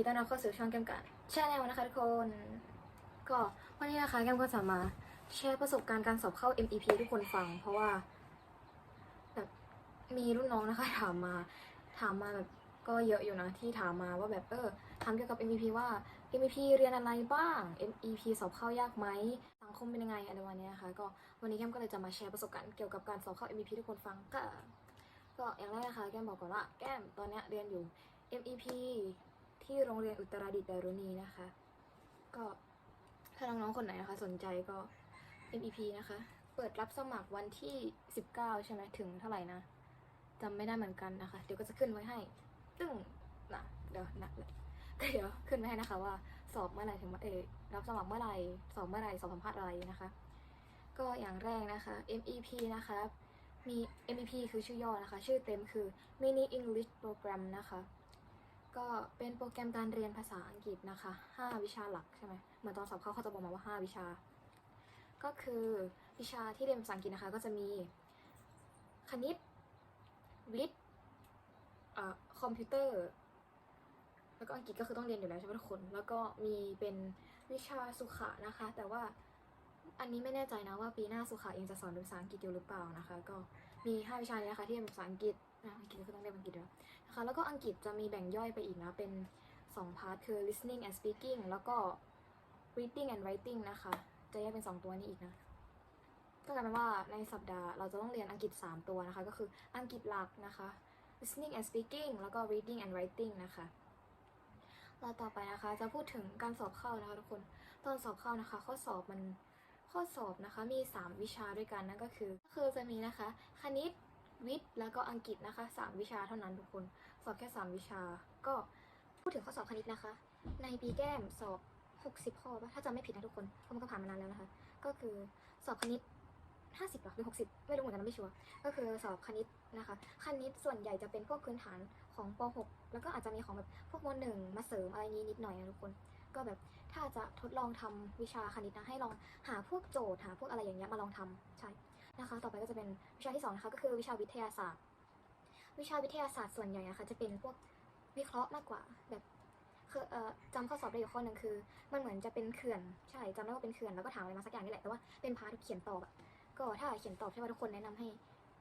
ดีต้อนรับเข้าสู่ช่องแก้มกันแชร์แนลนะคะทุกคน ก็วันนี้นะคะแก้มก็จะมาแชร์ประสบการณ์การสอบเข้า MEP ทุกคนฟัง เพราะว่าแบบมีรุ่นน้องนะคะถามมาถามมาแบบก็เยอะอยู่นะที่ถามมาว่าแบบเออถามเกี่ยวกับ MEP ว่า MEP เรียนอะไรบ้าง MEP สอบเข้ายากไหมสังคมเป็นยังไงอะไรวันนี้นะคะก็วันนี้แก้มก็เลยจะมาแชร์ประสบการณ์เกี่ยวกับการสอบเข้า MEP ทุกคนฟังก็ก็อย่างแรกนะคะแก้มบอกก่อนว่าแก้มตอนนี้เรียนอยู่ MEP ที่โรงเรียนอุตรดิตถ์ดารุณีนะคะ ก็ถ้าน้องๆคนไหนนะคะ สนใจก็ MEP นะคะ เปิดรับสมัครวันที่ 19 ใช่ไหมถึงเท่าไหร่นะจำไม่ได้เหมือนกันนะคะ เดี๋ยวก็จะขึ้นไว้ให้ซึ่งนะเดี๋ยวนะก็เดี๋ยวขึ้นไว้ให้นะคะ ว่าสอบเมื่อไหร่ถึงเออรับสมัครเมื่อไหร่สอบเมื่อไหร่สอบสัมภาษณ์อะไรนะคะ ก็อย่างแรกนะคะ MEP นะคะมี MEP คือชื่อย่อนะคะ ชื่อเต็มคือ Mini English Program นะคะ ก็เป็นโปรแกรมการเรียนภาษาอังกฤษนะคะ 5 วิชาหลักใช่ไหมเหมือนตอนสอบเข้าเขาจะบอกมาว่า 5 วิชา ก็คือวิชาที่เรียนภาษาอังกฤษนะคะ ก็จะมีคณิตวิทย์อ่าคอมพิวเตอร์ แล้วก็อังกฤษก็คือต้องเรียนอยู่แล้วใช่ไหมทุกคน แล้วก็มีเป็นวิชาสุขะนะคะ แต่ว่าอันนี้ไม่แน่ใจนะว่าปีหน้าสุขะเองจะสอนเป็นภาษาอังกฤษอยู่หรือเปล่านะคะ ก็มี 5 วิชานี้นะคะที่เป็นภาษาอังกฤษ นะอังกฤษก็ต้องเรียนอังกฤษด้วยนะคะแล้วก็อังกฤษจะมีแบ่งย่อยไปอีกนะ เป็น2พาร์ทคือ listening and speaking แล้วก็ reading and writing นะคะ จะแยกเป็น 2 ตัวนี้อีกนะ ก็กลายเป็นว่าในสัปดาห์เราจะต้องเรียนอังกฤษ 3 ตัวนะคะ ก็คืออังกฤษหลักนะคะ listening and speaking แล้วก็ reading and writing นะคะเราต่อไปนะคะจะพูดถึงการสอบเข้านะคะทุกคนตอนสอบเข้านะคะ ข้อสอบมันข้อสอบนะคะมี 3 วิชาด้วยกันนั่นก็คือ ก็คือจะมีนะคะ คณิต วิทย์แล้วก็อังกฤษนะคะสามวิชาเท่านั้นทุกคน สอบแค่สามวิชา ก็พูดถึงข้อสอบคณิตนะคะ ในปีแก้มสอบ 60 ข้อปะถ้าจำไม่ผิดนะทุกคนเพราะมันก็ผ่านมานานแล้วนะคะ ก็คือสอบคณิต 50หรอหรือ60 ไม่รู้เหมือนกันไม่ชัวร์ก็คือสอบคณิตนะคะ คณิตส่วนใหญ่จะเป็นพวกพื้นฐานของป .6 แล้วก็อาจจะมีของแบบพวกม .1 มาเสริมอะไรนี้นิดหน่อยนะทุกคนก็แบบถ้าจะทดลองทำวิชาคณิตนะให้ลองหาพวกโจทย์หาพวกอะไรอย่างเงี้ยมาลองทำใช่ นะคะ ต่อไปก็จะเป็นวิชาที่สองนะคะก็คือวิชาวิทยาศาสตร์ วิชาวิทยาศาสตร์ส่วนใหญ่นะคะจะเป็นพวกวิเคราะห์มากกว่าแบบคือเอ่อจำข้อสอบได้อยู่ข้อหนึ่งคือ มันเหมือนจะเป็นเขื่อนใช่จำได้ว่าเป็นเขื่อนแล้วก็ถามอะไรมาสักอย่างนี่แหละแต่ว่าเป็นพาร์ทเขียนตอบอะก็ถ้าเขียนตอบใช่ไหมทุกคนแนะนำให้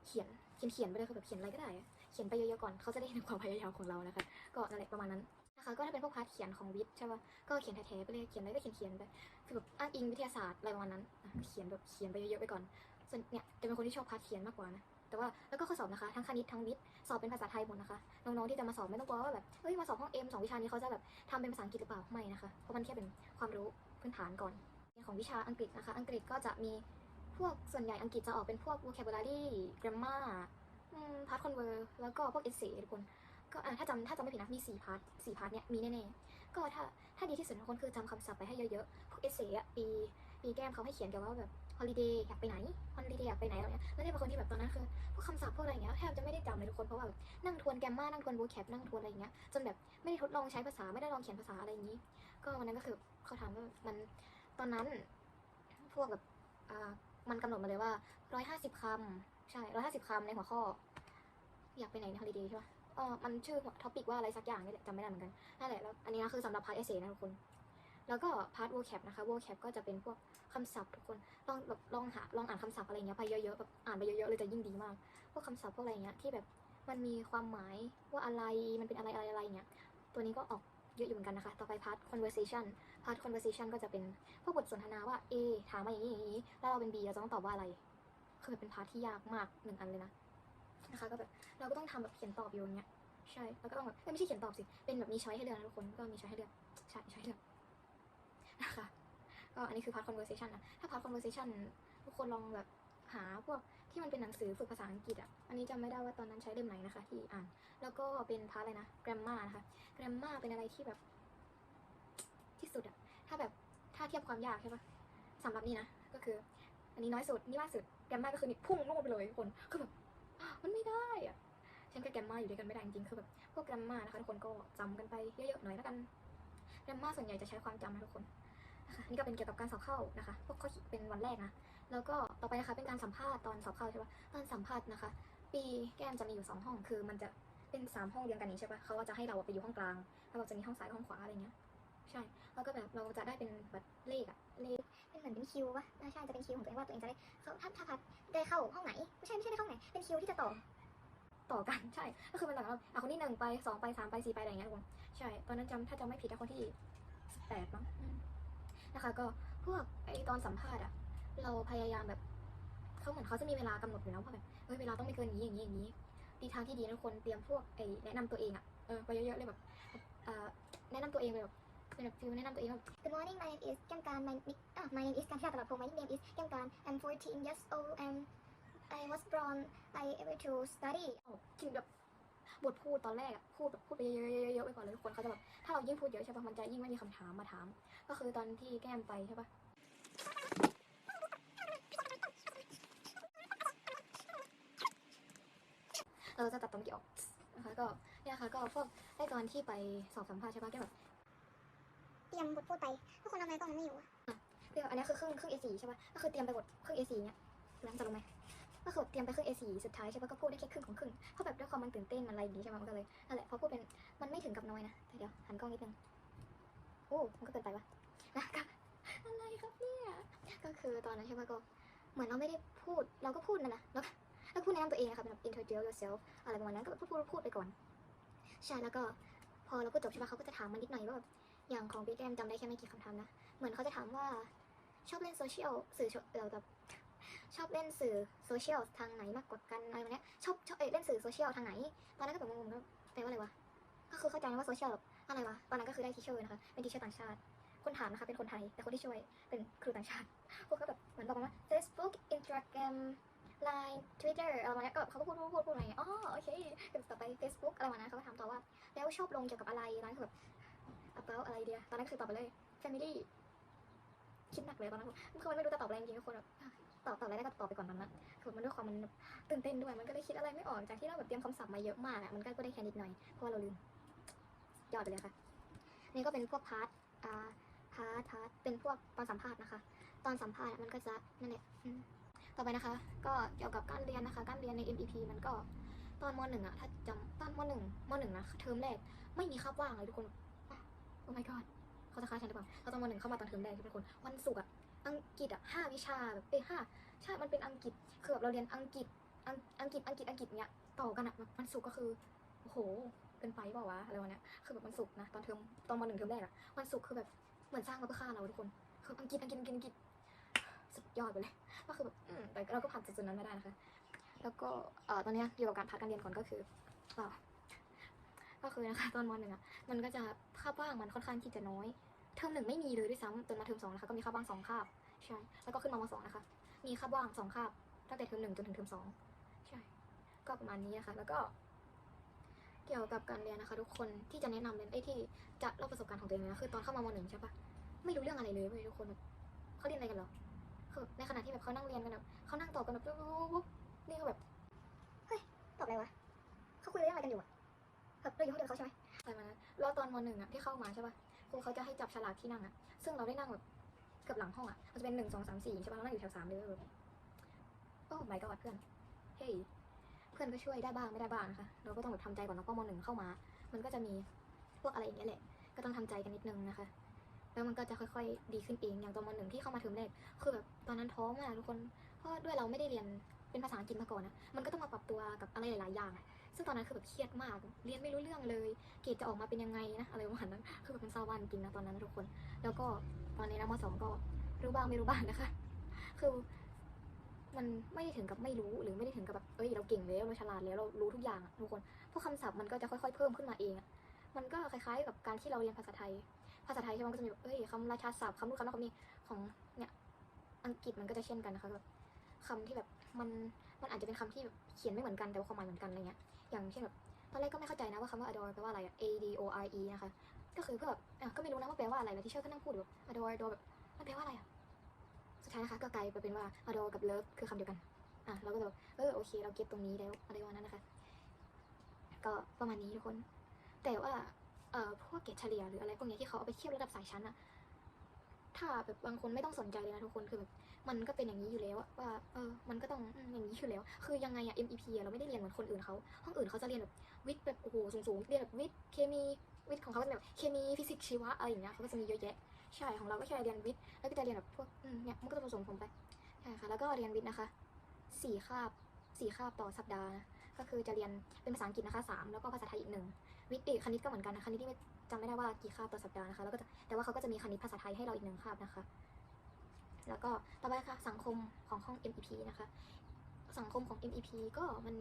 เขียนเขียนเขียนไปเลยคือแบบเขียนอะไรก็ได้ เขียนไปเยอะๆก่อนเขาจะได้เห็นความพยายามของเรานะคะก็นั่นแหละประมาณนั้นนะคะก็ถ้าเป็นพวกพาร์ทเขียนของวิทย์ใช่ป่ะก็เขียนแท้ๆไปเลยเขียนอะไรก็เขียนเขียนๆไปคือแบบอ้างอิงวิทยาศาสตร์อะไรประมาณนั้นเขียนแบบเขียนไปเยอะๆไปก่อน ส่วนเนี่ยจะเป็นคนที่ชอบพาร์ทเขียนมากกว่านะแต่ว่าแล้วก็ข้อสอบนะคะ ทั้งคณิตทั้งวิทย์สอบเป็นภาษาไทยหมดนะคะน้องๆที่จะมาสอบไม่ต้องกลัวว่าแบบเฮ้ยมาสอบห้องเอ็มสองวิชานี้เขาจะแบบทำเป็นภาษาอังกฤษหรือเปล่าไม่นะคะเพราะมันแค่เป็นความรู้พื้นฐานก่อนของวิชาอังกฤษนะคะ อังกฤษก็จะมีพวกส่วนใหญ่อังกฤษจะออกเป็นพวก vocabulary grammar อืม part converse แล้วก็พวก essay ทุกคนก็อะถ้าจำถ้าจำไม่ผิดนะมีสี่พาร์ทสี่พาร์ทเนี้ยมีแน่ๆก็ถ้าถ้าดีที่สุดทุกคนคือจำคำศัพท์ไปให้เยอะๆพวก essay อะปีปีแก้มเขาให้เขียนเกี่ยวกับแบบ holiday อยากไปไหน holiday อยากไปไหนอะไรเงี้ยแล้วเนี่ยเป็นคนที่แบบตอนนั้นคือพวกคำศัพท์พวกอะไรเงี้ยแทบจะไม่ได้จำเลยทุกคนเพราะว่าแบบนั่งทวนแกมมานั่งทวน vocab นั่งทวนอะไรอย่างเงี้ยจนแบบไม่ได้ทดลองใช้ภาษาไม่ได้ลองเขียนภาษาอะไรอย่างงี้ ก็วันนั้นก็คือเขาถามว่ามันตอนนั้นพวกแบบอ่ามันกำหนดมาเลยว่า150คำใช่150คำในหัวข้อ อยากไปไหนใน holiday ใช่ปะเออมันชื่อท็อปิกว่าอะไรสักอย่างนี่แหละจำไม่ได้เหมือนกันนั่นแหละแล้วอันนี้นะคือสำหรับพาร์ทเอเซ่นะทุกคน แล้วก็พาร์ท vocab นะคะ vocab ก็จะเป็นพวกคำศัพท์ทุกคนลองแบบลองหาลองอ่านคำศัพท์อะไรเงี้ยไปเยอะๆแบบอ่านไปเยอะๆเลยจะยิ่งดีมาก พวกคำศัพท์พวกอะไรเงี้ยที่แบบมันมีความหมายว่าอะไรมันเป็นอะไรอะไรอะไรเงี้ยตัวนี้ก็ออกเยอะอยู่เหมือนกันนะคะ ต่อไปพาร์ท conversation พาร์ท conversation ก็จะเป็นพวกบทสนทนาว่า A ถามมาอย่างนี้อย่างนี้ แล้วเราเป็น B เราจะต้องตอบว่าอะไร คือเป็นพาร์ทที่ยากมากหนึ่งอันเลยนะ นะคะก็แบบเราก็ต้องทำแบบเขียนตอบอยู่อย่างเงี้ย ใช่ แล้วก็ต้องแบบไม่ใช่เขียนตอบสิ เป็นแบบมีช้อยให้เลือกนะทุกคน ก็มีช้อยให้เลือก ใช่ช้อยให้เลือก นะคะ ก็อันนี้คือ part conversation นะถ้า part conversation ทุกคนลองแบบหาพวกที่มันเป็นหนังสือฝึกภาษาอังกฤษอะ อันนี้จำไม่ได้ว่าตอนนั้นใช้เล่มไหนนะคะ ที่อ่าน แล้วก็เป็นพาร์ทอะไรนะ grammar นะคะ grammar เป็นอะไรที่แบบ ที่สุดอะถ้าแบบถ้าเทียบความยากใช่ปะสำหรับนี่นะ ก็คือ อันนี้น้อยสุด นี่มากสุด grammar ก็คือนี่พุ่งลงไปเลยทุกคน คือแบบมันไม่ได้อะฉันกับแกรมมาอยู่ด้วยกันไม่ได้จริงๆคือแบบพวกแกรมมานะคะทุกคนก็จำกันไปเยอะๆหน่อยแล้วกันแกรมมาส่วนใหญ่จะใช้ความจำนะทุกคน นะคะนี่ก็เป็นเกี่ยวกับการสอบเข้านะคะพวกข้อเป็นวันแรกนะแล้วก็ต่อไปนะคะเป็นการสัมภาษณ์ตอนสอบเข้าใช่ปะตอนสัมภาษณ์นะคะ ปีแก้มจะมีอยู่สองห้องคือมันจะเป็นสามห้องเรียงกันนี้ใช่ปะเขาก็จะให้เราไปอยู่ห้องกลางแล้วเราจะมีห้องซ้ายห้องขวาอะไรเงี้ยใช่แล้วก็แบบเราจะได้เป็นแบบเลขอะเลขเป็นเหมือนเป็นคิวปะน่าใช่จะเป็นคิวของตัวเองว่าตัวเองจะได้เข้าถ้าถ้าพัดได้เข้าห้องไหนไม่ใช่ไม่ใช่ได้ห้องไหนเป็นคิวที่จะต่อต่อกันใช่ ก็คือมันแบบว่าอะคนที่หนึ่งไปสองไปสามไปสี่ไปอะไรอย่างเงี้ยทุกคนใช่ ตอนนั้นจำถ้าจำไม่ผิดอะคนที่แปดมั้ง นะคะ ก็พวกไอตอนสัมภาษณ์อะเราพยายามแบบเขาเหมือนเขาจะมีเวลากำหนดอยู่แล้วว่าแบบเฮ้ยเวลาต้องไม่เกินอย่างนี้อย่างนี้อย่างนี้ดีทางที่ดีนะทุกคนเตรียมพวกไอแนะนำตัวเองอะเออไปเยอะๆเลยแบบเอ่อแนะนำตัวเองเลยแบบเป็นแบบฟิลแนะนำตัวเองแบบ Good morning my name is แก้มการ my nick อะ my name is การชาตลาดพง my nickname is แก้มการ I'm 14 years old and I was born I able to study คิดแบบ บทพูดตอนแรกพูดแบบพูดไปเยอะๆๆไปก่อนเลยทุกคนเขาจะแบบถ้าเรายิ่งพูดเยอะใช่ปะมันจะยิ่งไม่มีคำถามมาถาม ก็คือตอนที่แก้มไปใช่ปะเราจะตัดตรงนี้ออกนะคะก็เนี่ยค่ะก็พวกได้ตอนที่ไปสอบสัมภาษณ์ใช่ปะแก้มแบบเตรียมบทพูดไปทุกคนทำไมกล้องมันไม่อยู่อะเรียวอันนี้คือครึ่งครึ่ง A4 ใช่ปะก็คือเตรียมไปบทครึ่ง A4 เนี่ยแล้วจะลงไหม ก็คือเตรียมไปครึ่ง A4 สุดท้ายใช่ปะก็พูดได้แค่ครึ่งของครึ่งเพราะแบบด้วยความมันตื่นเต้นมันอะไรอย่างงี้ใช่ไหมมันก็เลยนั่นแหละพอพูดเป็นมันไม่ถึงกับน้อยนะแต่เดี๋ยวหันกล้องนิดนึงโอ้มันก็เกินไปปะนะก็อะไรครับเนี่ยก็คือตอนนั้นใช่ปะก็เหมือนเราไม่ได้พูดเราก็พูดนะนะแล้วแล้วพูดแนะนำตัวเองนะคะเป็นแบบ introduce yourself อะไรประมาณนั้นก็พูดพูดพูดไปก่อนใช่แล้วก็พอเราพูดจบใช่ปะเขาก็จะถามมันนิดหน่อยว่าแบบอย่างของพี่แก้มจำได้แค่ไม่กี่คำถามนะเหมือนเขาจะถามว่าชอบเล่นโซเชียลสื่อเอ่อแบบ ชอบเล่นสื่อโซเชียลทางไหนมากกว่ากันอะไรแบบเนี้ยชอบชอบเอ้ยเล่นสื่อโซเชียลทางไหน ตอนนั้นก็แบบงงๆแล้วแปลว่าอะไรวะ ก็คือเข้าใจนะว่าโซเชียลแบบอะไรวะ ตอนนั้นก็คือได้ทีเชอร์นะคะ เป็นทีเชอร์ต่างชาติ คนถามนะคะเป็นคนไทย แต่คนที่ช่วยเป็นครูต่างชาติ พวกเขาแบบเหมือนบอกว่า Facebook Instagram Line Twitter อะไรมาเนี้ยก็เขาก็พูดพูดพูดพูดอะไรอ๋อโอเคต่อไป Facebook อะไรมานั้นเขาก็ถามต่อว่า แล้วชอบลงเกี่ยวกับอะไรตอนนั้นคือแบบ about อะไรเดียตอนนั้นคือตอบไปเลย family คิดหนักเลยตอนนั้นคือมันไม่รู้จะตอบอะไรจริงๆคนแบบ ตอบตอบอะไรได้ก็ตอบไปก่อนตอนนั้นคือมันด้วยความมันตื่นเต้นด้วย มันก็เลยคิดอะไรไม่ออกจากที่เราแบบเตรียมคำศัพท์มาเยอะมากอะมันก็ได้แค่นิดหน่อยเพราะว่าเราลืมยอดไปเลยค่ะ นี่ก็เป็นพวกพาร์ทอ่าพาร์ทพาร์ทเป็นพวกตอนสัมภาษณ์นะคะ ตอนสัมภาษณ์มันก็จะนั่นแหละต่อไปนะคะ ก็เกี่ยวกับการเรียนนะคะ การเรียนใน MEP มันก็ตอนมหนึ่งอะถ้าจำตอนมหนึ่งมหนึ่งนะเทอมแรกไม่มีคาบว่างเลยทุกคน โอ้ my god เขาจะฆ่าฉันหรือเปล่าเราตอนมหนึ่งเข้ามาตอนเทอมแรกทุกคน วันศุกร์อะ อังกฤษอะห้าวิชาแบบเอ้ห้าใช่มันเป็นอังกฤษคือแบบเราเรียนอังกฤษอังอังกฤษอังกฤษอังกฤษเนี้ยต่อกันอะแบบวันศุกก็คือโอ้โหเกินไปเปล่าวะอะไรวะเนี้ยคือแบบวันศุกนะตอนเทอมตอนมหนึ่งเทอมแรกอะวันศุกคือแบบเหมือนสร้างมาเพื่อฆ่าเราทุกคนคืออังกฤษอังกฤษอังกฤษอังกฤษสุดยอดไปเลยก็คือแบบแต่เราก็ผ่านจุดนั้นมาได้นะคะ แล้วก็เอ่อตอนเนี้ยเกี่ยวกับการพักการเรียนก่อนก็คืออ่าก็คือนะคะตอนมหนึ่งอะมันก็จะคาบว่างมันค่อนข้างที่จะน้อย เทอมหนึ่งไม่มีเลยด้วยซ้ำจนมาเทอมสองนะคะก็มีคาบว่างสองคาบใช่ แล้วก็ขึ้นมามสองนะคะ มีคาบว่างสองคาบตั้งแต่เทอมหนึ่งจนถึงเทอมสองใช่ ก็ประมาณนี้นะคะแล้วก็ เกี่ยวกับการเรียนนะคะ ทุกคนที่จะแนะนำเลยไอ้ที่จะเล่าประสบการณ์ของตัวเองนะคือตอนเข้ามามหนึ่งใช่ปะไม่รู้เรื่องอะไรเลยเว้ยทุกคนเขาเรียนอะไรกันหรอคือในขณะที่แบบเขานั่งเรียนกันแบบเขานั่งตอบกันแบบปุ๊บปุ๊บนี่ก็แบบตอบอะไรวะเขาคุยเรื่องอะไรกันอยู่อะแบบเราอยู่ห้องเดียวกับเขาใช่ไหมอะไรมานะแล้วตอนมหนึ่งอะที่เข้ามาใช่ปะ ครูเขาจะให้จับฉลากที่นั่งอะซึ่งเราได้นั่งแบบเกือบหลังห้องอะมันจะเป็นหนึ่งสองสามสี่ใช่ปะเรานั่งอยู่แถวสามเลยแบบโอ้ my god เพื่อน เฮ้ย เพื่อนก็ช่วยได้บ้างไม่ได้บ้างนะคะ เราก็ต้องแบบทำใจก่อนเนาะเพราะมหนึ่งเข้ามา มันก็จะมีพวกอะไรอย่างเงี้ยแหละ ก็ต้องทำใจกันนิดนึงนะคะ แล้วมันก็จะค่อยๆ ดีขึ้นเอง อย่างตอนมหนึ่งที่เข้ามาเทอมแรก คือแบบตอนนั้นท้อมากทุกคน เพราะด้วยเราไม่ได้เรียนเป็นภาษาอังกฤษมาก่อนนะ มันก็ต้องมาปรับตัวกับอะไรหลายๆอย่างอะ ซึ่งตอนนั้นคือแบบเครียดมาก เรียนไม่รู้เรื่องเลย เกรดจะออกมาเป็นยังไงนะอะไรประมาณนั้น คือแบบเป็นเศร้าวันจริงนะตอนนั้นทุกคน แล้วก็ตอนนี้นะมสองก็รู้บ้างไม่รู้บ้างนะคะ คือมันไม่ได้ถึงกับไม่รู้หรือไม่ได้ถึงกับแบบเอ้ยเราเก่งแล้วเราฉลาดแล้วเรารู้ทุกอย่างทุกคนเพราะคำศัพท์มันก็จะค่อยๆ เพิ่มขึ้นมาเองมันก็คล้ายๆ กับการที่เราเรียนภาษาไทย ภาษาไทยใช่ไหมก็จะมีแบบเอ้ยคำราชาศัพท์คำนู้นคำนั้นคำนี้ของเนี่ยอังกฤษมันก็จะเช่นกันนะคะแบบคำที่แบบมัน มันอาจจะเป็นคำที่แบบเขียนไม่เหมือนกันแต่ว่าความหมายเหมือนกันอะไรเงี้ย อย่างเช่นแบบตอนแรกก็ไม่เข้าใจนะว่าคำว่า adore แปลว่าอะไรอะ A D O R E นะคะ ก็คือเพื่อแบบก็ไม่รู้นะว่าแปลว่าอะไรแล้วที่เชอร์ก็นั่งพูดอยู่ adore adore แบบมันแปลว่าอะไรอะสุดท้ายนะคะก็กลายไปเป็นว่า adore กับ love คือคำเดียวกัน อะเราก็แบบเออโอเค เราเก็ตตรงนี้แล้วอะไรประมาณนั้นนะคะ ก็ประมาณนี้ทุกคน แต่ว่าเอ่อพวกเกรดเฉลี่ยหรืออะไรพวกเนี้ยที่เขาเอาไปเทียบระดับสายชั้นอะ ถ้าแบบบางคนไม่ต้องสนใจเลยนะทุกคนคือแบบมันก็เป็นอย่างนี้อยู่แล้วว่าเออมันก็ต้องอย่างนี้อยู่แล้ว คือยังไงอะ MEP เราไม่ได้เรียนเหมือนคนอื่นเขาห้องอื่นเขาจะเรียนแบบวิทย์แบบโอ้โหสูงๆเรียนแบบวิทย์เคมีวิทย์ของเขาเป็นแบบเคมีฟิสิกส์ชีวะอะไรอย่างเงี้ยเขาก็จะมีเยอะแยะใช่ของเราก็แค่เรียนวิทย์แล้วก็จะเรียนแบบพวกเนี่ยมันก็จะผสมผมไปใช่ค่ะแล้วก็เรียนวิทย์นะคะสี่คาบสี่คาบต่อสัปดาห์ก็คือจะเรียนเป็นภาษาอังกฤษนะคะสามแล้วก็ภาษาไทยอีกหนึ่งวิทย์เอกคณิตก็เหมือนกันนะคณิตที่ไม่ จำไม่ได้ว่ากี่คาบต่อสัปดาห์นะคะ แล้วก็แต่ว่าเขาก็จะมีคณิตภาษาไทยให้เราอีกหนึ่งคาบนะคะ แล้วก็ต่อไปค่ะสังคมของห้อง MEP นะคะ สังคมของ MEP ก็มัน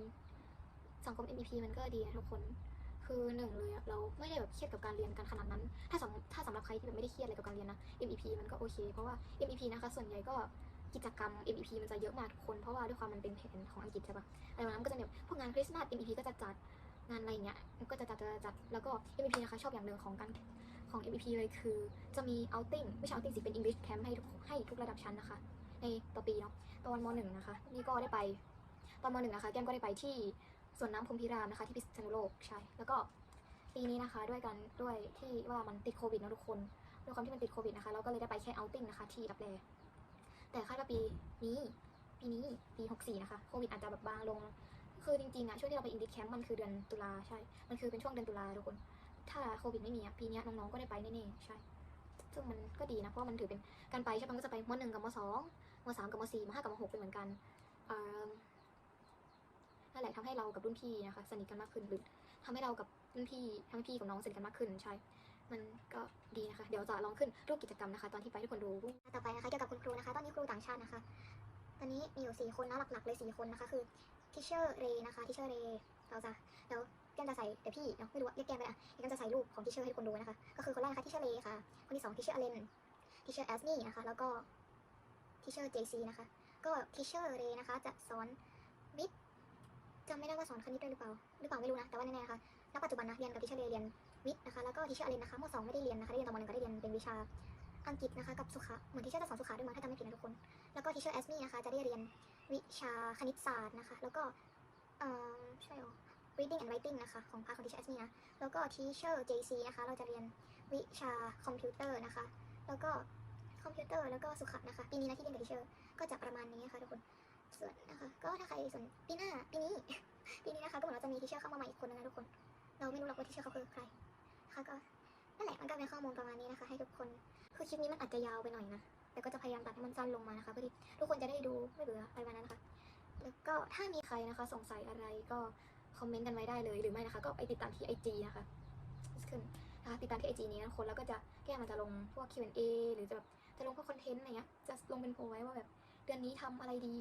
สังคม MEP มันก็ดีนะทุกคนคือหนึ่งเลยอะเราไม่ได้แบบเครียดกับการเรียนกันขนาดนั้น ถ้าสำถ้าสำหรับใครที่แบบไม่ได้เครียดอะไรกับการเรียนนะ MEP มันก็โอเค เพราะว่า MEP นะคะส่วนใหญ่ก็กิจกรรม MEP มันจะเยอะมากทุกคน เพราะว่าด้วยความมันเป็นแผนของอังกฤษใช่ปะอะไรแบบนั้นก็จะมีแบบพวกงานคริสต์มาส MEP ก็จะจัด งานอะไรเงี้ยมันก็จะจัดจัดจัดแล้วก็ MEP นะคะชอบอย่างหนึ่งของการของ MEP เลยคือ จะมี outing ไม่ใช่ outing สิเป็น English camp ให้ทุกให้ทุกระดับชั้นนะคะ ในต่อปีเนาะตอนมหนึ่งนะคะ นี่ก็ได้ไปตอนมหนึ่งนะคะแก้มก็ได้ไปที่สวนน้ำพรมพิรามนะคะที่พิษณุโลกใช่แล้วก็ปีนี้นะคะด้วยกันด้วยที่ว่ามันติดโควิดนะทุกคนด้วยความที่มันติดโควิดนะคะเราก็เลยได้ไปแค่เอาติ้งนะคะที่รับแลแต่คาดว่าปีนี้ปีนี้ปี 64 นะคะ โควิดอาจจะแบบบางลง คือจริงๆอะช่วงที่เราไปอินดิแคมป์มันคือเดือนตุลาใช่ มันคือเป็นช่วงเดือนตุลาทุกคน ถ้าโควิดไม่มีอะปีนี้น้องๆก็ได้ไปแน่ๆใช่ ซึ่งมันก็ดีนะเพราะว่ามันถือเป็นการไปใช่ปะมันก็จะไปมหนึ่งกับมสองมสามกับมสี่มห้ากับมหกเป็นเหมือนกันอ่านั่นแหละทำให้เรากับรุ่นพี่นะคะสนิทกันมากขึ้นหรือทำให้เรากับรุ่นพี่ทั้งพี่กับน้องสนิทกันมากขึ้นใช่ มันก็ดีนะคะ เดี๋ยวจะลองขึ้นรูปกิจกรรมนะคะ ตอนที่ไปทุกคนดูต่อไปนะคะเกี่ยวกับคุณครูนะคะ ตอนนี้ครูต่างชาตินะคะ ตอนนี้มีอยู่4คนนะหลักๆเลย4คนนะคะคือ teacher Ray นะคะ teacher Ray เราจะเดี๋ยวแก้มจะใส่เดี๋ยวพี่เนาะไม่รู้ว่าเรียกแก้มไปอะเดี๋ยวแก้มจะใส่รูปของ teacher ให้ทุกคนดูนะคะ ก็คือคนแรกนะคะ teacher Ray ค่ะ คนที่2 teacher Allen teacher Asmi นะคะ แล้วก็ teacher JC นะคะ ก็ teacher Ray นะคะ จะสอนวิทย์จำไม่ได้ว่าสอนคณิตด้วยหรือเปล่า หรือเปล่าไม่รู้นะ แต่ว่าแน่ๆนะคะณปัจจุบันนะเรียนกับ teacher Ray เรียนวิทย์นะคะ แล้วก็ teacher Allen นะคะมสองไม่ได้เรียนนะคะได้เรียนตอนมหนึ่งก็ได้เรียนเป็นวิชาอังกฤษนะคะกับสุขะเหมือนที่เชื่อจะสอนสุขะด้วยมั้งถ้าจำไม่ผิดนะทุกคน แล้วก็ทิเชอร์แอสมี่นะคะจะได้เรียน วิชาคณิตศาสตร์นะคะ แล้วก็เอ่อใช่หรอ reading and writing นะคะ ของพาร์ทของทิเชอร์แอสมี่นะ แล้วก็ทิเชอร์ JC นะคะ เราจะเรียนวิชาคอมพิวเตอร์นะคะ แล้วก็คอมพิวเตอร์แล้วก็สุขะนะคะ ปีนี้นะที่เรียนกับทิเชอร์ก็จะประมาณนี้นะคะทุกคน ส่วนนะคะ ก็ถ้าใครสนปีหน้าปีนี้ ปีนี้นะคะก็เหมือนเราจะมีทิเชอร์เข้ามาใหม่อีกคนนึงนะทุกคน เราไม่รู้หรอกว่าทิเชอร์เขาคือใครค่ะก็นั่นแหละมันก็เป็นข้อมูลประมาณนี้นะคะ ให้ทุกคน คือคลิปนี้มันอาจจะยาวไปหน่อยนะ แต่ก็จะพยายามตัดให้มันสั้นลงมานะคะเพื่อที่ทุกคนจะได้ดูไม่เบื่ออะไรประมาณนั้นนะคะ แล้วก็ถ้ามีใครนะคะ สงสัยอะไรก็คอมเมนต์กันไว้ได้เลยหรือไม่นะคะ ก็ไปติดตามที่ IG นะคะขึ้นนะคะติดตามที่ IG นี้นะคนแล้วก็จะแก้มันจะลงพวก Q&A หรือจะแบบจะลงพวกคอนเทนต์อะไรเงี้ยจะลงเป็นโพลไว้ว่าแบบเดือนนี้ทำอะไรดี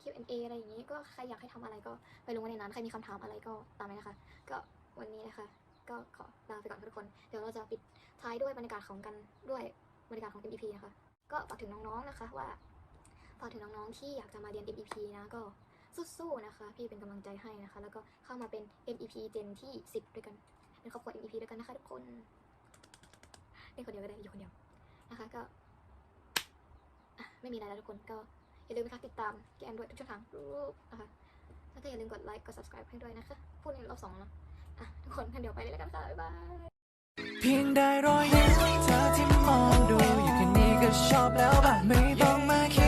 Q&A อะไรอย่างนี้ก็ใครอยากให้ทำอะไรก็ไปลงไว้ในนั้นใครมีคำถามอะไรก็ตามนั้นะคะ ก็วันนี้นะคะ ก็ขอลาไปก่อนทุกคน เดี๋ยวเราจะปิดท้ายด้วยบรรยากาศของกันด้วย บรรยากาศของ MEP นะคะ ก็ฝากถึงน้องๆนะคะว่าฝากถึงน้องๆที่อยากจะมาเรียน MEP นะก็สู้ๆนะคะ พี่เป็นกำลังใจให้นะคะ แล้วก็เข้ามาเป็น MEP Gen ที่ 10 ด้วยกันเป็นครอบครัว MEP ด้วยกันนะคะทุกคนเล่นคนเดียวก็ได้อยู่คนเดียวนะคะก็ไม่มีอะไรแล้วทุกคนก็อย่าลืมนะคะติดตามแกมด้วยทุกช่องทางนะคะแล้วก็อย่าลืมกดไลค์กด subscribe ให้ด้วยนะคะ พูดในรอบสองแล้วอะทุกคนงั้นเดี๋ยวไปเลยแล้วกันค่ะ บ๊ายบาย เพียงได้รอยยิ้มเธอที่มองดูอยู่แค่นี้ก็ชอบแล้วป่ะไม่ต้องมาคิด